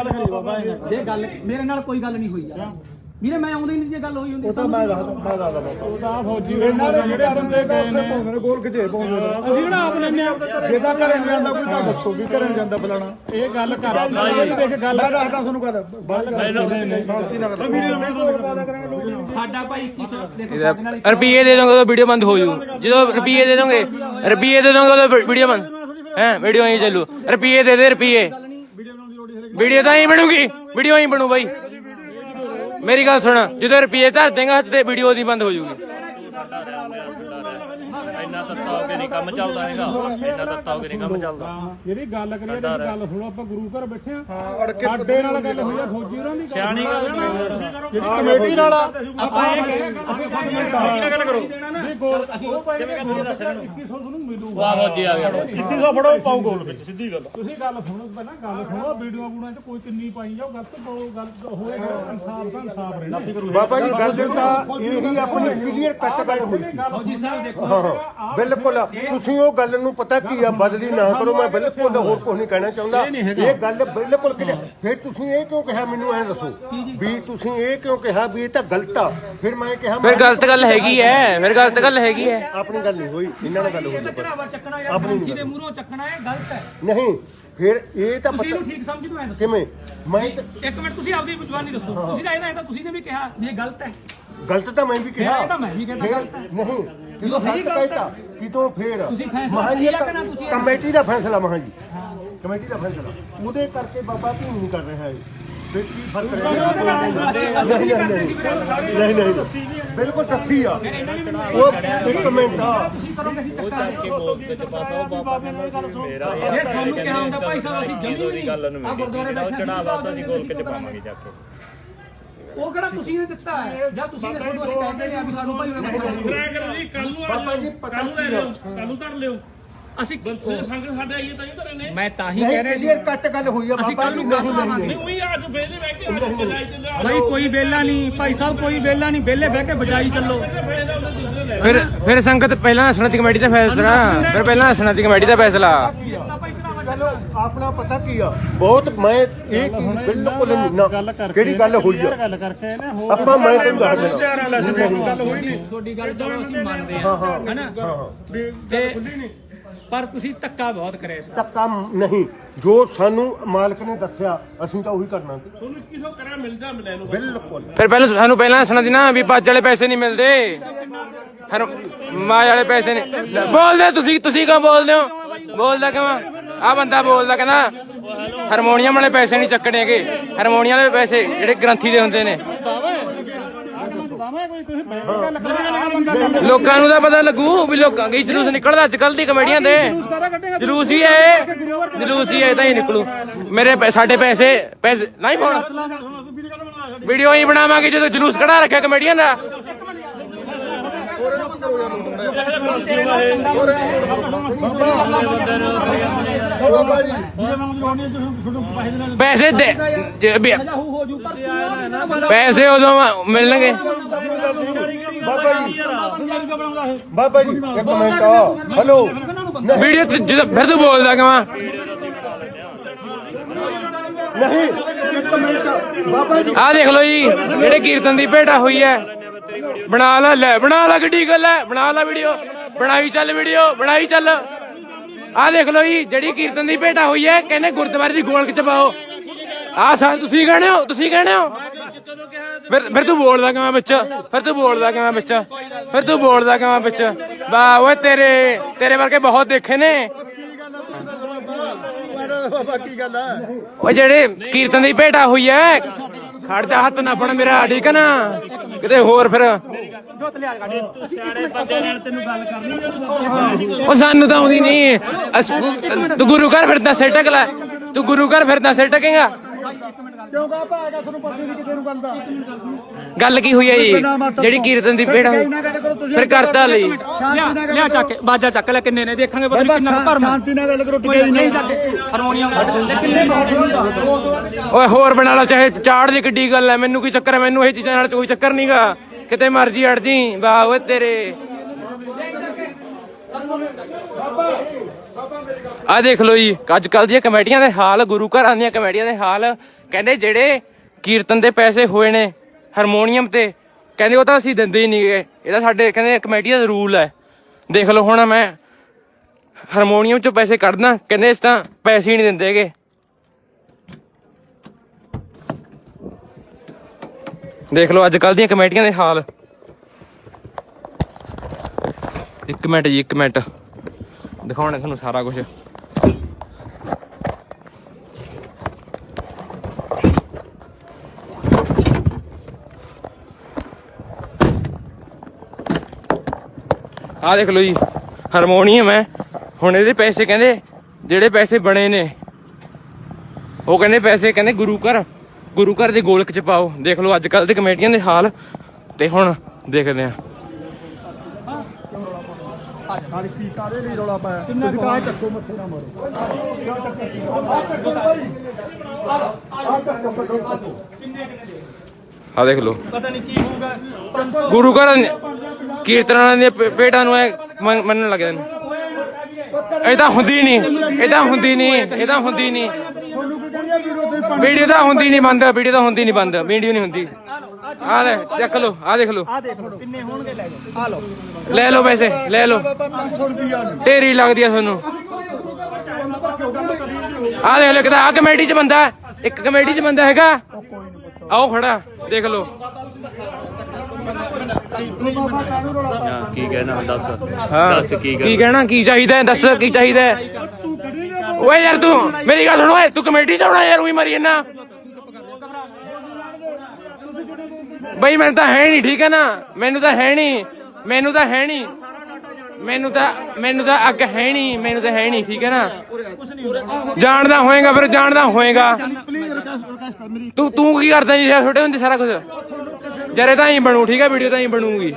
ਗੱਲ ਕਰੀ ਬਾਬਾ ਇਹਨਾਂ ਨਾਲ। ਜੇ ਗੱਲ ਮੇਰੇ ਨਾਲ ਕੋਈ ਗੱਲ ਨਹੀਂ ਹੋਈ ਯਾਰ। ਵੀਰੇ ਮੈਂ ਆਉਂਦੀ ਨਹੀਂ ਜੇ ਗੱਲ ਹੋਈ ਹੁੰਦੀ ਉਹ ਤਾਂ ਮੈਂ ਦੱਸਦਾ ਮੈਂ ਦੱਸਦਾ ਬਾਬਾ। ਉਹਦਾ ਫੌਜੀ ਇਹਨਾਂ ਦੇ ਜਿਹੜੇ ਬੰਦੇ ਗਏ ਨੇ। ਪਾਉਂਦੇ ਨੇ ਗੋਲ ਕਿਤੇ ਪਾਉਂਦੇ ਨੇ। ਅਸੀਂ ਕਿਹੜਾ ਆਪ ਲੈਨੇ ਆ ਜੇ ਤਾਂ ਘਰੇ ਨਹੀਂ ਜਾਂਦਾ ਕੋਈ ਤਾਂ ਦੱਸੋ ਵੀ ਘਰੇ ਨੀ ਜਾਂਦਾ ਫਲਾਣਾ। ਇਹ ਗੱਲ ਕਰ ਦੇਖ ਗੱਲ ਮੈਂ ਦੱਸਦਾ ਤੁਹਾਨੂੰ ਗੱਲ। ਬਾਹਰ ਸਾਡਾ ਭਾਈ 2100 ਦੇਖੋ ਸਾਡੇ ਨਾਲ ਰੁਪਈਏ ਦੇ ਦੋਗੇ ਤਾਂ ਵੀਡੀਓ ਬੰਦ ਹੋ ਜੂ। ਜਦੋਂ ਰੁਪਈਏ ਦੇ ਦੋਗੇ ਰੁਪਈਏ ਦੇ ਦੋਗੇ ਤਾਂ ਵੀਡੀਓ ਬੰਦ। ਹੈ ਵੀਡੀਓ ਹੀ ਚੱਲੂ। ਰੁਪਈਏ ਦੇ ਦੇ ਰੁਪਈਏ। ਵੀਡੀਓ ਤਾਂ ਹੀ ਬਣੂਗੀ। ਵੀਡੀਓ ਹੀ ਬਣੂ ਬਾਈ। ਮੇਰੀ ਗੱਲ ਸੁਣ, ਜਦੋਂ ਰੁਪਈਏ ਧਰ ਦੇਗਾ, ਹੱਥ ਤੇ ਵੀਡੀਓ ਦੀ ਬੰਦ ਹੋ ਜੂਗੀ ਇੰਨਾ ਤੱਤਾ ਹੋ ਕੇ ਨਹੀਂ ਕੰਮ ਚੱਲਦਾ ਹੈਗਾ। ਇੰਨਾ ਤੱਤਾ ਹੋ ਕੇ ਨਹੀਂ ਕੰਮ ਚੱਲਦਾ। ਜਿਹੜੀ ਗੱਲ ਕਰੀਏ ਤੇ ਗੱਲ ਸੁਣੋ ਆਪਾਂ ਗੁਰੂ ਘਰ ਬੈਠੇ ਆ ਸਾਡੇ ਨਾਲ ਗੱਲ ਹੋਈ ਆ ਫੌਜੀ ਹੋਰਾਂ ਦੀ ਸਿਆਣੀ ਗੱਲ ਜਿਹੜੀ ਕਮੇਟੀ ਨਾਲ ਆਪਾਂ ਇਹ ਕਹੇ ਅਸੀਂ ਫੌਜੀ ਗੱਲ ਕਰੋ। ਨਹੀਂ ਗੋਲ ਅਸੀਂ ਉਹ ਪਾਈ ਕਿਵੇਂ ਕਰਦੇ ਦੱਸ 2100 ਤੁਹਾਨੂੰ ਮਿਲੂਗਾ। ਵਾਹ ਫੌਜੀ ਆ ਗਿਆ। 2100 ਫੜੋ ਪਾਉ ਗੋਲ ਵਿੱਚ ਸਿੱਧੀ ਗੱਲ। ਤੁਸੀਂ ਗੱਲ ਸੁਣੋ ਪਹਿਲਾਂ ਗੱਲ ਸੁਣੋ ਵੀਡੀਓ ਬੂਣਾ ਚ ਕੋਈ ਕਿੰਨੀ ਪਾਈ ਜਾਓ ਗਲਤ ਗਲਤ ਹੋਏਗਾ ਇਨਸਾਫ ਤਾਂ ਇਨਸਾਫ ਰਹਿਣਾ ਬਾਬਾ ਜੀ ਗੱਲ ਤਾਂ ਇਹੀ ਆਪਣੀ ਕਲੀਅਰ ਕੱਟ ਗੱਲ ਹੋਈ ਫੌਜੀ ਸਾਹਿਬ ਦੇਖੋ ਬਿਲਕੁਲ। ਤੁਸੀਂ ਉਹ ਗੱਲ ਨੂੰ ਪਤਾ ਕੀ ਆ ਬਦਲੀ ਨਾ ਕਰੋ ਮੈਂ ਬਿਲਕੁਲ ਹੋਰ ਕੁਝ ਨਹੀਂ ਕਹਿਣਾ ਚਾਹੁੰਦਾ। ਇਹ ਗੱਲ ਬਿਲਕੁਲ ਕਿ ਫਿਰ ਤੁਸੀਂ ਇਹ ਕਿਉਂ ਕਿਹਾ? ਮੈਨੂੰ ਐ ਦੱਸੋ ਵੀ ਤੁਸੀਂ ਇਹ ਕਿਉਂ ਕਿਹਾ ਵੀ ਇਹ ਤਾਂ ਗਲਤ ਆ? ਫਿਰ ਮੈਂ ਕਿਹਾ ਫਿਰ ਗਲਤ ਗੱਲ ਹੈਗੀ ਐ ਫਿਰ ਗਲਤ ਗੱਲ ਹੈਗੀ ਐ ਆਪਣੀ ਗੱਲ ਨਹੀਂ ਹੋਈ। ਇਹਨਾਂ ਨਾਲ ਗੱਲ ਹੋਈ ਇਹ ਚੜਾਵਾ ਚੱਕਣਾ ਯਾਰ ਗ੍ਰੰਥੀ ਦੇ ਮੂਹਰੋਂ ਚੱਕਣਾ ਇਹ ਗਲਤ ਹੈ। ਨਹੀਂ ਫਿਰ ਇਹ ਤਾਂ ਤੁਸੀਂ ਪਤਾ ਠੀਕ ਸਮਝਦੇ ਹੋ ਐਂ ਦੱਸੋ। ਕਿਵੇਂ? ਮੈਂ ਤਾਂ- ਇੱਕ ਮਿੰਟ ਤੁਸੀਂ ਆਪਦੀ ਜ਼ੁਬਾਨੀ ਦੱਸੋ। ਤੁਸੀਂ ਤਾਂ ਇਹਦਾ ਇਹ ਤਾਂ ਤੁਸੀਂ ਨੇ ਵੀ ਕਿਹਾ ਵੀ ਇਹ ਗਲਤ ਹੈ। ਗਲਤ ਤਾਂ ਮੈਂ ਵੀ ਕਿਹਾ। ਇਹ ਤਾਂ ਮੈਂ ਵੀ ਕਹਿੰਦਾ ਗਲਤ ਹੈ। ਨਹੀਂ ਜਦੋਂ ਜਦੋਂ ਹੈ ਹੀ ਗਲਤ ਗਲਤ ਕਹਿਤਾ। ਕਿਤੋਂ ਫੇਰ? ਤੁਸੀਂ ਫੈਸਲਾ ਮਹਾਂ ਜੀ ਸਹੀ ਆ ਕਿ ਨਾ ਤੁਸੀਂ ਇਹ- ਕਮੇਟੀ ਦਾ ਫੈਸਲਾ ਮਹਾਂ ਜੀ। ਕਮੇਟੀ ਦਾ ਫੈਸਲਾ। ਉਹਦੇ ਕਰਕੇ ਬਾਬਾ ਭੀਮ ਨਹੀਂ ਕਰ ਰਿਹਾ ਹੈ ਫਿਰ ਕੀ ਫ਼ਰਕ ਰਹਿ ਗਿਆ ਨਹੀਂ ਨਹੀਂ ਸੀ ਨਹੀਂ ਨਹੀਂ ਨਹੀਂ। ਬਿਲਕੁਲ ਸੱਚੀ ਆ। ਉਹ ਇੱਕ ਮਿੰਟ ਆ। ਤੁਸੀਂ ਕਰੋਗੇ ਅਸੀਂ ਜੇ ਸਾਨੂੰ ਕਿਹਾ ਹੁੰਦਾ ਭਾਈ ਸਾਹਿਬ ਅਸੀਂ ਜਮੀ ਦੀ ਗੱਲ ਨੂੰ ਆ ਗੁਰਦੁਆਰੇ ਬੈਠੇ ਸੀ ਚੜਾਵਾ ਤਾਂ ਅਸੀਂ ਗੋਲ ਕਿਤੇ ਪਾਵਾਂਗੇ ਜਾ ਕੇ। ਉਹ ਕਿਹੜਾ ਤੁਸੀਂ ਨੇ ਦਿੱਤਾ ਹੈ? ਜਾਂ ਤੁਸੀਂ ਨੇ ਸਾਨੂੰ ਅਸੀਂ ਕਹਿੰਦੇ ਨੇ ਆ ਵੀ ਸਾਨੂੰ ਭਾਈ ਉਹਨੇ ਕਰੋ ਜੀ ਕੱਲ ਨੂੰ ਬਾਬਾ ਜੀ ਪਤਾ ਕੀ ਆ ਕੱਲ ਨੂੰ ਧਰ ਲਿਓ। ਅਸੀਂ ਸੰਗ ਸਾਡੇ ਆਈਏ ਤਾਂ ਹੀ ਧਰੇ ਨੇ। ਮੈਂ ਤਾਂ ਹੀ ਨਹੀਂ ਕਲੀਅਰ ਕੱਟ ਗੱਲ ਹੋਈ ਆ ਅਸੀਂ ਬਾਬਾ ਕੱਲ ਜੀ ਨੂੰ ਨਹੀਂ ਗੱਲ ਨਹੀਂ ਨਹੀਂ ਉਹੀ ਅੱਜ ਵੇਲੇ ਬਹਿ ਕੇ ਅੱਜ ਬੁਲਾਈ ਤੇ ਲਿਆ ਭਾਈ ਕੋਈ ਵੇਲਾ ਨਹੀਂ ਭਾਈ ਸਾਹਿਬ ਕੋਈ ਵੇਲਾ ਨਹੀਂ ਵੇਲੇ ਬਹਿ ਕੇ ਬਜਾਈ ਚੱਲੋ। ਫਿਰ ਫਿਰ ਸੰਗਤ ਪਹਿਲਾਂ ਦੱਸਣਾ ਦੀ ਕਮੇਟੀ ਦਾ ਫੈਸਲਾ। ਫਿਰ ਪਹਿਲਾਂ ਦੱਸਣਾ ਦੀ ਕਮੇਟੀ ਦਾ ਫੈਸਲਾ। ਚਲੋ ਆਪਣਾ ਪਤਾ ਕੀ ਆ ਬਹੁਤ ਮੈਂ ਇਹ ਚੀਜ਼ ਬਿਲਕੁਲ ਨਹੀਂ ਨਾ ਕਿਹੜੀ ਗੱਲ ਹੋਈ ਆ? ਗੱਲ ਕਰਕੇ ਨੇ ਹੋਰ ਆਪਾਂ ਮੈਂ ਤੁਹਾਨੂੰ ਦੱਸ ਦੇਣਾ ਗੱਲ ਹੋਈ ਨਹੀਂ। ਤੁਹਾਡੀ ਗੱਲ ਚਲੋ ਅਸੀਂ ਮੰਨਦੇ ਹਾਂ ਹੈਨਾ? ਤੇ ਪਰ ਤੁਸੀਂ ਧੱਕਾ ਬਹੁਤ ਕਰਿਆ ਇਸ ਕੰਮ ਨਹੀਂ। ਜੋ ਸਾਨੂੰ ਮਾਲਕ ਨੇ ਦੱਸਿਆ ਅਸੀਂ ਤਾਂ ਉਹੀ ਕਰਨਾ। ਤੁਹਾਨੂੰ 2100 ਕਰਿਆ ਮਿਲਦਾ ਮਿਲੇ ਨੂੰ ਬਿਲਕੁਲ। ਫਿਰ ਪਹਿਲਾਂ ਸਾਨੂੰ ਪਹਿਲਾਂ ਦੱਸਣਾ ਦੀ ਨਾ ਵੀ ਪੱਜ ਵਾਲੇ ਪੈਸੇ ਨਹੀਂ ਮਿਲਦੇ। ਹਰ ਮਾਜ ਵਾਲੇ ਪੈਸੇ ਨਹੀਂ ਬੋਲਦੇ ਤੁਸੀਂ ਤੁਸੀਂ ਕਿਉਂ ਬੋਲਦੇ ਹੋ? ਬੋਲਦਾ ਕਿਵੇਂ ਆ ਬੰਦਾ ਬੋਲਦਾ ਕਹਿੰਦਾ, ਹਾਰਮੋਨੀਅਮ ਵਾਲੇ ਪੈਸੇ ਨਹੀਂ ਚੱਕਣੇਗੇ ਹਾਰਮੋਨੀਅਮ ਵਾਲੇ ਪੈਸੇ ਜਿਹੜੇ ਗ੍ਰੰਥੀ ਦੇ ਹੁੰਦੇ ਨੇ। ਲੋਕਾਂ ਨੂੰ ਤਾਂ ਪਤਾ ਲੱਗੂ ਵੀ ਲੋਕਾਂ ਦੀ ਜਲੂਸ ਨਿਕਲਦਾ ਅੱਜ ਕੱਲ ਦੀ ਕਮੇਡੀਆਂ ਦੇ। ਜਲੂਸ ਹੀ ਹੈ ਜਲੂਸ ਹੀ ਹੈ ਤਾਂ ਹੀ ਨਿਕਲੂ। ਮੇਰੇ ਪੈ- ਸਾਡੇ ਪੈਸੇ ਪੈਸੇ, ਨਹੀਂ ਪਾਉਣ ਵੀਡੀਓ ਹੀ ਬਣਾਵਾਂਗੇ ਜਦੋਂ ਜਲੂਸ ਕਢਾ ਰੱਖਿਆ ਕਮੇਡੀਆਂ ਦਾ। ਪੈਸੇ ਦੇ ਪੈਸੇ ਉਦੋਂ ਮਿਲਣਗੇ। ਬਾਬਾ ਜੀ। ਇੱਕ ਮਿੰਟ। ਆ ਹਲੋ। ਵੀਡੀਓ ਤੇ ਫਿਰ ਤੂੰ ਬੋਲਦਾ ਕਿਵਾਂ ਨਹੀਂ ਇੱਕ ਮਿੰਟ। ਬਾਬਾ ਜੀ। ਆਹ ਦੇਖ ਲਓ ਜੀ ਜਿਹੜੇ ਕੀਰਤਨ ਦੀ ਭੇਟਾ ਹੋਈ ਹੈ। ਬਣਾ ਲੈ ਲੈ, ਬਣਾ ਲੈ ਗੱਡੀ ਗੱਲ ਹੈ ਬਣਾ ਲੈ ਵੀਡੀਓ ਬਣਾਈ ਚੱਲ ਵੀਡੀਓ ਬਣਾਈ ਚੱਲ। ਆਹ ਦੇਖ ਲਓ ਜੀ, ਜਿਹੜੀ ਕੀਰਤਨ ਦੀ ਭੇਟਾ ਹੋਈ ਹੈ, ਕਹਿੰਦੇ ਗੁਰਦੁਆਰੇ ਦੀ ਗੋਲਕ ਚ ਪਾਓ। ਆਹ ਸਾਲ ਤੁਸੀਂ ਕਹਿੰਦੇ ਹੋ, ਤੁਸੀਂ ਕਹਿੰਦੇ ਹੋ? ਫਿਰ ਫਿਰ ਤੂੰ ਬੋਲਦਾ ਕਿਵੇਂ ਵਿੱਚ? ਫਿਰ ਤੂੰ ਬੋਲਦਾ ਕਿਵੇਂ ਵਿੱਚ? ਫਿਰ ਤੂੰ ਬੋਲਦਾ ਕਿਵੇਂ ਵਿੱਚ? ਵਾਹ ਓਏ ਤੇਰੇ ਤੇਰੇ ਵਰਗੇ ਬਹੁਤ ਦੇਖੇ ਨੇ। ਬਾਬਾ ਗੱਲ ਹੈ ਉਹ ਜਿਹੜੇ ਕੀਰਤਨ ਦੀ ਭੇਟਾ ਹੋਈ ਹੈ, ਖੜ ਜਾ ਹੱਥ ਨਾ ਫੜ ਮੇਰਾ, ਠੀਕ ਹੈ ਨਾ? ਕਿਤੇ ਹੋਰ ਫਿਰ? ਉਹ ਸਾਨੂੰ ਤਾਂ ਆਉਂਦੀ ਨਹੀਂ ਅਸ- ਤੂੰ ਗੁਰੂ ਘਰ ਫਿਰਦਾ ਸਿਰ ਟਕ ਲੈ। ਤੂੰ ਗੁਰੂ ਘਰ ਫਿਰਦਾ ਸਿਰ ਟਕੇਗਾ ਤੁਹਾਨੂੰ ਪਤਾ ਨਹੀਂ ਨੂੰ ਗੱਲ ਦਾ ਗੱਲ ਕੀ ਹੋਈ ਹੈ ਜੀ? ਜਿਹੜੀ ਕੀਰਤਨ ਦੀ ਹੋਈ ਫਿਰ ਕਰਤਾ ਲਈ। ਲਿਆ ਚੱਕ ਕੇ, ਬਾਜਾ ਚੱਕ ਲੈ ਕਿੰਨੇ ਨੇ? ਦੇਖਾਂਗੇ ਪਤਾ ਨਹੀਂ ਕਿੰਨਾ ਭਰਮ ਸ਼ਾਂਤੀ ਨਾਲ ਗੱਲ ਕਰੋ ਕੋਈ ਨਹੀਂ ਚੱਕ ਹਾਰਮੋਨੀਅਮ ਲੈ ਕਿੰਨੇ ਓਏ ਹੋਰ ਬਣਾ ਲਓ ਚਾਹੇ ਚਾੜ ਦੀ ਕਿੱਡੀ ਗੱਲ ਐ ਮੈਨੂੰ ਕੀ ਚੱਕਰ ਐ ਮੈਨੂੰ ਇਹ ਚੀਜ਼ਾਂ ਨਾਲ ਕੋਈ ਚੱਕਰ ਨਹੀਂਗਾ ਕਿਤੇ ਮਰਜ਼ੀ ਅੜ ਜੀ। ਵਾਹ ਓਏ ਤੇਰੇ। ਆ ਦੇਖ ਲਓ ਜੀ, ਅੱਜ ਕੱਲ ਦੀਆਂ ਕਮੇਟੀਆਂ ਦੇ ਹਾਲ, ਗੁਰੂ ਘਰਾਂ ਦੀਆਂ ਕਮੇਟੀਆਂ ਦੇ ਹਾਲ, ਕਹਿੰਦੇ ਜਿਹੜੇ ਕੀਰਤਨ ਦੇ ਪੈਸੇ ਹੋਏ ਨੇ, ਹਾਰਮੋਨੀਅਮ ਤੇ, ਕਹਿੰਦੇ ਉਹ ਤਾਂ ਅਸੀਂ ਦਿੰਦੇ ਹੀ ਨਹੀਂ ਗਏ। ਇਹ ਤਾਂ ਸਾਡੇ, ਕਹਿੰਦੇ ਕਮੇਟੀ ਦਾ ਰੂਲ ਹੈ। ਦੇਖ ਲਓ ਹੁਣ ਮੈਂ ਹਾਰਮੋਨੀਅਮ ਚੋਂ ਪੈਸੇ ਕੱਢਦਾ, ਕਹਿੰਦੇ ਇਸ ਤਾਂ ਪੈਸੇ ਹੀ ਨਹੀਂ ਦਿੰਦੇਗੇ ਦੇਖ ਲਓ ਅੱਜ ਕੱਲ ਦੀਆਂ ਕਮੇਟੀਆਂ ਦੇ ਹਾਲ। ਇੱਕ ਮਿੰਟ ਜੀ, ਇੱਕ ਮਿੰਟ। ਦਿਖਾਉਣਾ ਤੁਹਾਨੂੰ ਸਾਰਾ ਕੁਝ ਆਹ ਦੇਖ ਲਓ ਜੀ ਹਾਰਮੋਨੀਅਮ ਹੈ। ਹੁਣ ਇਹਦੇ ਪੈਸੇ ਕਹਿੰਦੇ, ਜਿਹੜੇ ਪੈਸੇ ਬਣੇ ਨੇ, ਉਹ ਕਹਿੰਦੇ ਪੈਸੇ ਕਹਿੰਦੇ ਗੁਰੂ ਘਰ ਗੁਰੂ ਘਰ ਦੇ ਗੋਲਕ ਚ ਪਾਓ। ਦੇਖ ਲਓ, ਅੱਜ ਕੱਲ ਦੇ ਕਮੇਟੀਆਂ ਦੇ ਹਾਲ। ਤੇ ਹੁਣ ਦੇਖਦੇ ਆ ਆ ਦੇਖ ਲਓ। ਪਤਾ ਨਹੀਂ ਕੀ ਹੋਊਗਾ। ਗੁਰੂ ਘਰ ਕੀਰਤਨਾਂ ਦੇ ਪੇਟਾਂ ਨੂੰ ਮੰਨਣ ਲੱਗ ਨੇ ਇਹ ਤਾਂ ਹੁੰਦੀ ਨਹੀਂ ਇਹ ਤਾਂ ਹੁੰਦੀ ਨਹੀਂ ਇਹ ਤਾਂ ਹੁੰਦੀ ਨਹੀਂ। ਵੀਡੀਓ ਤਾਂ ਹੁੰਦੀ ਨਹੀਂ ਬੰਦ ਵੀਡੀਓ ਤਾਂ ਹੁੰਦੀ ਨਹੀਂ ਬੰਦ ਵੀਡੀਓ ਨਹੀਂ ਹੁੰਦੀ। ਆ ਲੈ ਚੱਕ ਲਓ ਆ ਦੇਖ ਲਓ। ਆ ਦੇਖ ਲਓ ਕਿੰਨੇ ਹੋਣਗੇ ਲੈ ਆ ਲਓ ਲੈ ਲਓ ਪੈਸੇ ਲੈ ਲਓ। ਢੇਰੀ ਲੱਗਦੀ ਆ ਤੁਹਾਨੂੰ। ਆ ਦੇਖ ਲੈ ਕਿਦਾ ਆ ਕਮੇਟੀ ਚ ਬੰਦਾ। ਇੱਕ ਕਮੇਟੀ ਚ ਬੰਦਾ ਹੈਗਾ। ਆਓ ਖੜਾ ਦੇਖ ਲਓ। ਕੀ ਕਹਿਣਾ ਹੁਣ ਦੱਸ। ਹਾਂ। ਦੱਸ ਕੀ ਕਹਿਣਾ। ਕੀ ਚਾਹੀਦਾ? ਦੱਸ ਕੀ ਚਾਹੀਦਾ? ਓਏ ਯਾਰ ਤੂੰ, ਮੇਰੀ ਗੱਲ ਸੁਣ ਓਏ, ਤੂੰ ਕਮੇਟੀ ਚ ਆਉਣਾ ਯਾਰ, ਉਹੀ ਮਰੀ ਜੰਨਾ ਬਈ ਮੈਨੂੰ ਤਾਂ ਹੈ ਨਹੀਂ, ਠੀਕ ਹੈ ਨਾ? ਮੈਨੂੰ ਤਾਂ ਹੈ ਨਹੀਂ, ਮੈਨੂੰ ਤਾਂ ਹੈ ਨਹੀਂ, ਮੈਨੂੰ ਤਾਂ ਮੈਨੂੰ ਤਾਂ ਅੱਗ ਹੈ ਨਹੀਂ, ਮੈਨੂੰ ਤਾਂ ਹੈ ਨਹੀਂ, ਠੀਕ ਹੈ ਨਾ? ਜਾਣਦਾ ਹੋਏਗਾ ਫਿਰ, ਜਾਣਦਾ ਹੋਏਗਾ। ਤੂੰ ਤੂੰ ਕੀ ਕਰਦਾ ਜੀ ਛੋਟੇ ਹੁੰਦੇ ਸਾਰਾ ਕੁਝ ਜਰੇ ਤਾਂ ਹੀ ਬਣੂ, ਠੀਕ ਹੈ, ਵੀਡੀਓ ਤਾਂ ਹੀ ਬਣੂਗੀ।